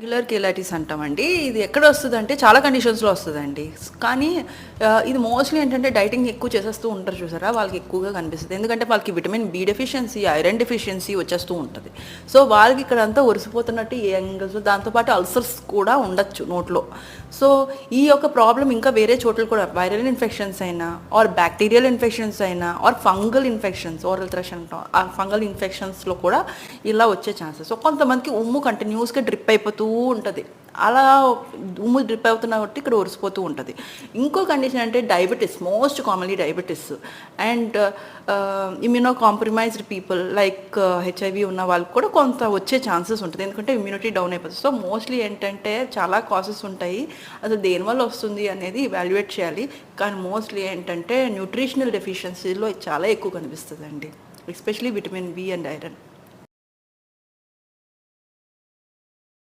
Regular కెలాటిస్ అంటామండి. ఇది ఎక్కడ వస్తుంది అంటే చాలా కండిషన్స్లో వస్తుందండి. కానీ ఇది మోస్ట్లీ ఏంటంటే డైటింగ్ ఎక్కువ చేసేస్తూ ఉంటారు చూసారా? వాళ్ళకి ఎక్కువగా కనిపిస్తుంది. ఎందుకంటే వాళ్ళకి vitamin B deficiency iron deficiency వచ్చేస్తూ ఉంటుంది. సో వాళ్ళకి ఇక్కడ అంతా ఒరిసిపోతున్నట్టు ఏ యాంగిల్స్ దాంతోపాటు అల్సర్స్ కూడా ఉండొచ్చు నోట్లో. సో ఈ యొక్క ప్రాబ్లం ఇంకా వేరే చోట్ల కూడా వైరల్ ఇన్ఫెక్షన్స్ అయినా ఆర్ బ్యాక్టీరియల్ ఇన్ఫెక్షన్స్ అయినా or fungal infections oral thrush అంటాం ఆ ఫంగల్ ఇన్ఫెక్షన్స్లో కూడా ఇలా వచ్చే ఛాన్సెస్ సో కొంతమందికి ఉమ్ము కంటిన్యూస్గా డ్రిప్ అయిపోతూ ఉంటుంది. అలా ఉమ్ము డ్రిప్ అవుతున్న కాబట్టి ఇక్కడ ఒరిసిపోతూ ఉంటుంది. ఇంకో కండిషన్ అంటే diabetes most commonly diabetes and immunocompromised people like HIV ఉన్న వాళ్ళకి కూడా కొంత వచ్చే ఛాన్సెస్ ఉంటుంది. ఎందుకంటే ఇమ్యూనిటీ డౌన్ అయిపోతుంది. సో మోస్ట్లీ ఏంటంటే చాలా కాసెస్ ఉంటాయి. అసలు దేనివల్ల వస్తుంది అనేది ఇవాల్యుయేట్ చేయాలి. కానీ మోస్ట్లీ ఏంటంటే న్యూట్రిషనల్ డెఫిషియన్సీలో చాలా ఎక్కువ కనిపిస్తుంది అండి especially vitamin B and iron